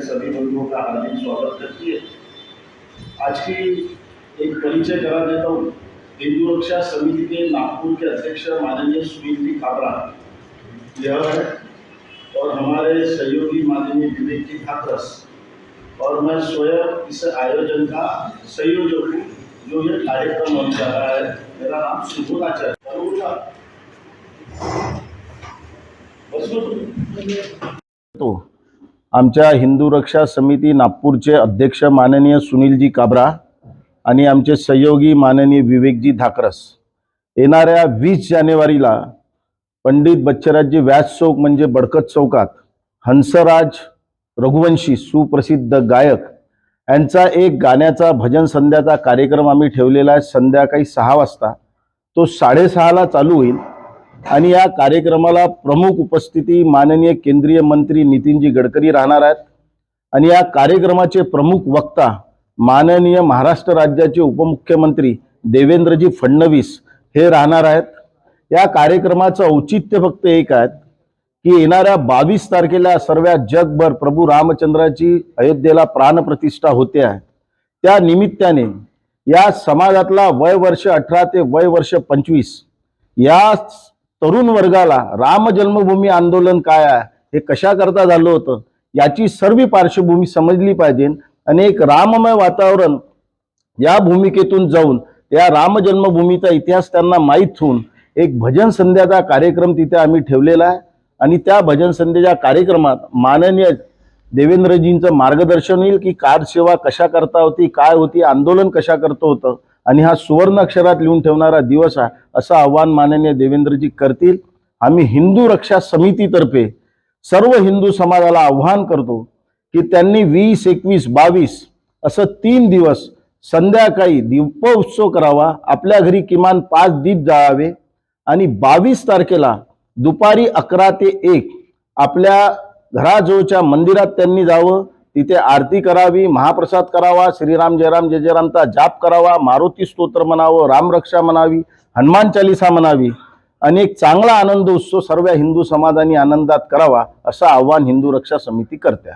सभी बंधुओं का हार्दिक स्वागत करती है। आज की एक परिचय करा देता हूँ। हिंदू रक्षा समिति के नागपुर के अध्यक्ष माननीय सुनील जी काबरा यह है और हमारे सहयोगी माननीय विवेक जी ठाकरस और मैं स्वयं इस आयोजन का संयोजक हूँ, जो ये कार्यक्रम होने जा रहा है। मेरा नाम सुबोध आचार्य? तो आमच्या हिंदू रक्षा समिती नागपूरचे अध्यक्ष माननीय सुनीलजी काबरा आणि आमचे सहयोगी माननीय विवेकजी धाकरस. येणाऱ्या वीस जानेवारीला पंडित बच्चराजजी व्यास चौक म्हणजे बडकत चौकात हंसराज रघुवंशी सुप्रसिद्ध गायक यांचा एक गाण्याचा भजन संध्याचा कार्यक्रम आम्ही ठेवलेला आहे. संध्याकाळी सहा वाजता. तो साडेसहाला चालू होईल. आणि या कार्यक्रमाला प्रमुख उपस्थिती माननीय केंद्रीय मंत्री नितीनजी गडकरी राहणार आहेत. आणि या कार्यक्रमाचे प्रमुख वक्ता माननीय महाराष्ट्र राज्याचे उपमुख्यमंत्री देवेंद्रजी फडणवीस हे राहणार आहेत. या कार्यक्रमाचं औचित्य फक्त एक आहे की येणाऱ्या बावीस तारखेला सर्व जगभर प्रभू रामचंद्राची अयोध्येला प्राणप्रतिष्ठा होते आहे. त्या निमित्ताने या समाजातला वय वर्ष अठरा ते वय वर्ष पंचवीस या तरुण वर्गाला राम जन्मभूमी आंदोलन काय आहे? हे कशा करता झालं होतं? याची सर्व पार्श्वभूमी समजली पाहिजे. आणि एक राममय वातावरण या भूमिकेतून जाऊन या राम जन्मभूमीचा इतिहास त्यांना माहीत होऊन एक भजन संध्याचा कार्यक्रम तिथे आम्ही ठेवलेला आहे. आणि त्या भजन संध्याच्या कार्यक्रमात माननीय देवेंद्रजींचं मार्गदर्शन होईल की कार सेवा कशा करता होती काय होती आंदोलन कशा करतो होतं? आणि हा सुवर्ण अक्षरात लिहून ठेवणारा दिवस आहे असं आव्हान माननीय देवेंद्रजी करतील. आम्ही हिंदू रक्षा समितीतर्फे सर्व हिंदू समाजाला आव्हान करतो की त्यांनी वीस एकवीस बावीस असं तीन दिवस संध्याकाळी दीपोत्सव करावा आपल्या घरी किमान पाच दीप जाळावे आणि बावीस तारखेला दुपारी अकरा ते एक आपल्या घराजवळच्या मंदिरात त्यांनी जावं तिथे आरती करावी महाप्रसाद करावा श्रीराम जयराम जय जयरामचा जाप करावा मारुती स्तोत्र म्हणावं रामरक्षा म्हणावी हनुमान चालिसा म्हणावी. आणि एक चांगला आनंद उत्सव सर्व हिंदू समाजाने आनंदात करावा असं आव्हान हिंदू रक्षा समिती करत्या.